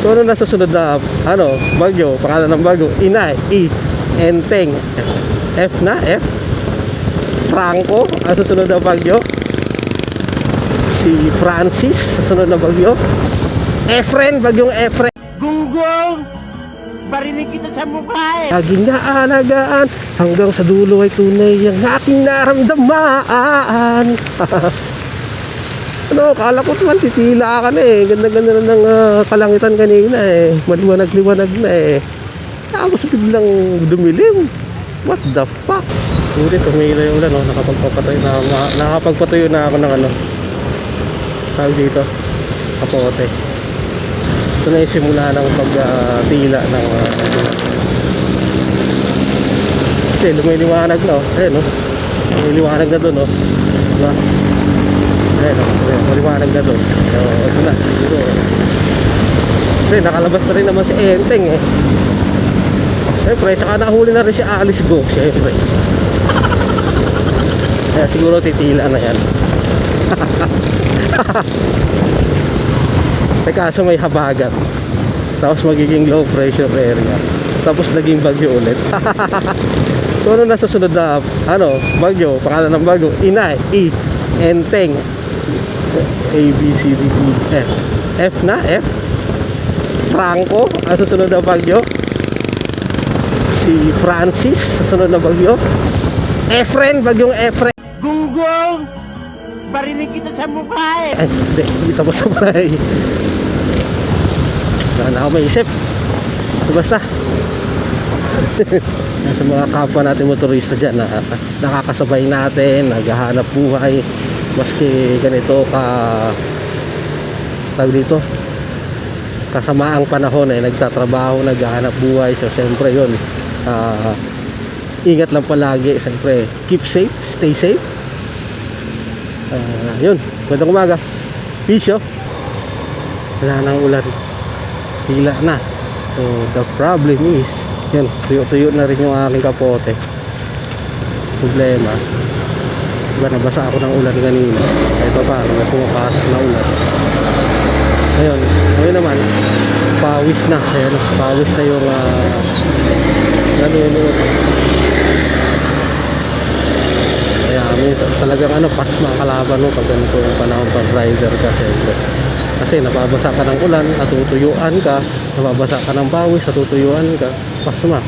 So ano nasa sunod na ano, bagyo, pangalan ng bagyo, Inay, E, Enteng, F na, F, Franco, ang susunod na bagyo, si Francis, susunod na bagyo, Efren, bagyong Efren, Gunggong! Barinig kita sa mukha eh! laging naalagaan, hanggang sa dulo ay tunay ang aking naramdaman. ano, kala ko naman titila ka na eh. Ganda-ganda na ng ah, kalangitan kanina eh. Maliwanag-liwanag na eh. Tapos biglang dumilim. What the fuck? Ulit, umila yung ulan, oh. nakapagpapatayo na, ma- nakapagpatayo na ako ng ano. Tawag dito, kapote. Ito na yung simula ng pagtila ng uh, kasi lumiliwanag na, oh. Ayan, oh. Lumiliwanag na doon, oh. Diba? Ayan, oh. Ayan, maliwanag na doon. So, ito na. Oh. Kasi nakalabas na rin naman si Enteng, eh. Siyempre, tsaka nahuli na rin si Alice Go, siyempre. Kaya siguro titila na yan. Eh kaso may habagat. Tapos magiging low pressure area. Tapos naging bagyo ulit. so ano nasa sunod na ano, bagyo, pangalan ng bagyo, Inay, E, Enteng, A, B, C, D, E, F. F na, F. Franco, ang susunod na bagyo. Si Francis, susunod na bagyo. Efren, bagyong Efren. Gunggong! Barinig kita sa mukha eh! Ay, hindi. Hindi tapos sa bahay. Wala na ako maisip. So, basta. Nasa mga kapwa natin motorista dyan na nakakasabay natin, naghahanap buhay. Maski ganito ka tawag dito kasamaang panahon ay nagtatrabaho, naghahanap buhay. So, siyempre yun. ah, ingat lang palagi. Siyempre, keep safe, stay safe. Ah, yun, magandang umaga. Pisyo. Wala nang ulan. Hila na. So, the problem is, yun, tuyo-tuyo na rin yung aking kapote. Problema. Diba, nabasa ako ng ulan kanina. Kahit pa may pumapasok na ulan. Ngayon, ngayon naman, pawis na. Ayan, pawis na yung uh, nanonood. Kaya minsan talagang ano, pasma kalaban mo pag ganito yung panahon pag rider ka siyempre. Kasi nababasa ka ng ulan, natutuyuan ka, nababasa ka ng pawis, natutuyuan ka, pasma.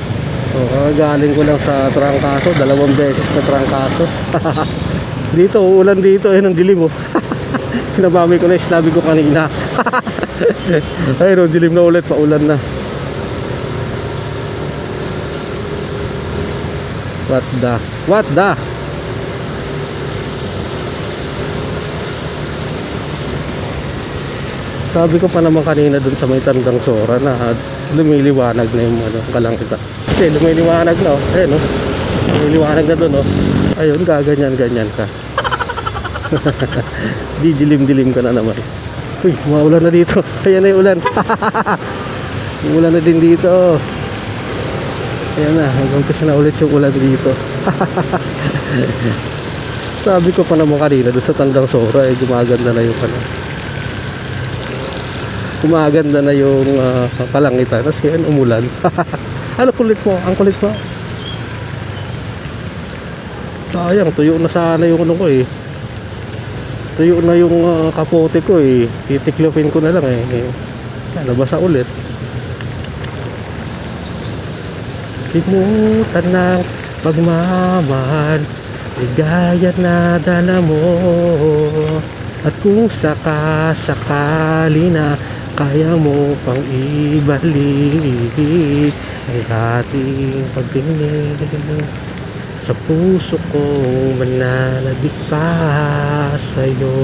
So, galing ko lang sa trangkaso, dalawang beses na trangkaso. dito, ulan dito, eh, ang dilim mo. Pinabami ko na yung sinabi ko kanina. Ayun, oh, dilim na ulit, paulan na. What the? What the? Sabi ko pa naman kanina dun sa may tandang sora na lumiliwanag na yung ano, kalangkita. Kasi lumiliwanag na, oh. Ayun, oh. Lumiliwanag na dun, oh. Ayun, gaganyan, ganyan ka. Di dilim-dilim ka na naman. Uy, maulan na dito. Ayan na yung ulan. ulan na din dito. Ayan na, hanggang kasi na ulit yung ulan dito. Sabi ko pa naman kanina doon sa tandang sora, eh, gumaganda na yung ano. Gumaganda na yung uh, kalangitan. Tapos ngayon umulan. Ano kulit mo? Ang kulit mo? Sayang, tuyo na sana yung ano ko eh. Tuyo na yung ah, kapote ko eh. Titiklopin ko na lang eh. eh. Nabasa ulit. Limutan ng pagmamahal Ligaya na dala mo At kung sakasakali na Kaya mo pang ibalik Ay ating pagtingin Sa puso ko mananabik pa sa'yo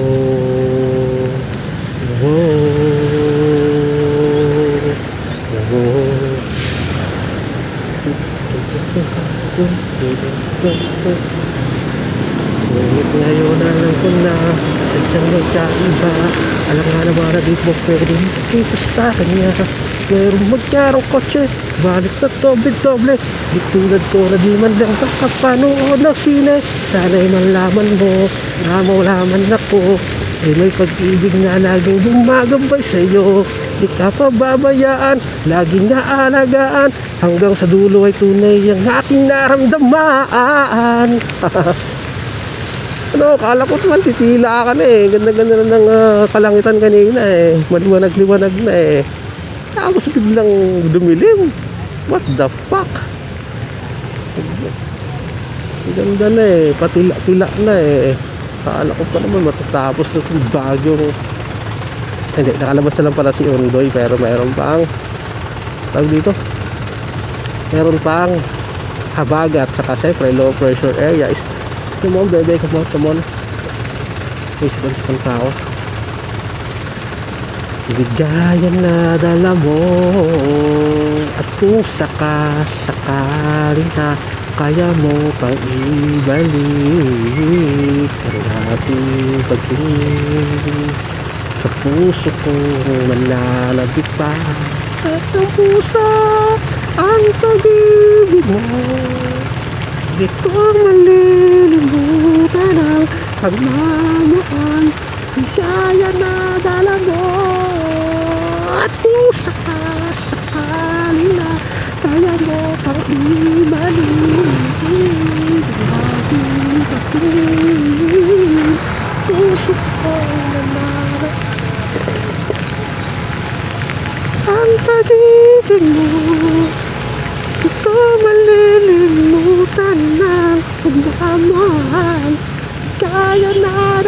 Oh, oh. Ngunit ngayon alam ko na Sadyang magkaiba Alam nga na para di mo pwede Dito sa kanya Mayroong magkarong kotse Balik na doble-doble Di tulad ko na di man lang Nakapanood ng sine Sana'y malaman mo Na malaman ako Ay may pag-ibig na laging bumagambay sa'yo Di ka pababayaan, laging naalagaan Hanggang sa dulo ay tunay ang aking naramdaman Ano, kala ko naman titila ka na eh. Ganda-ganda na ng ah, kalangitan kanina eh. Maliwanag-liwanag na eh. Tapos biglang dumilim. What the fuck? Ganda na eh, patila-tila na eh. Kala ko pa naman matatapos na itong bagyong hindi, nakalabas na lang pala si Ondoy pero mayroon pang tawag dito. Meron pang habagat saka siyempre low pressure area is come on bebe come on come on may sipan-sipan pa ako bigayan na dala mo at kung saka sakali na kaya mo pang ibalik ang ating pagtingin. Sa puso ko malalabit pa At ang puso ang pag-ibig mo Di ko malilimutan ang pagmamahal Kaya na dala mo At kung sakasakali na Kaya mo pang Ang ating pag-ibig Puso ko nanara ang pag-ibig mo mo Kung sakasakali na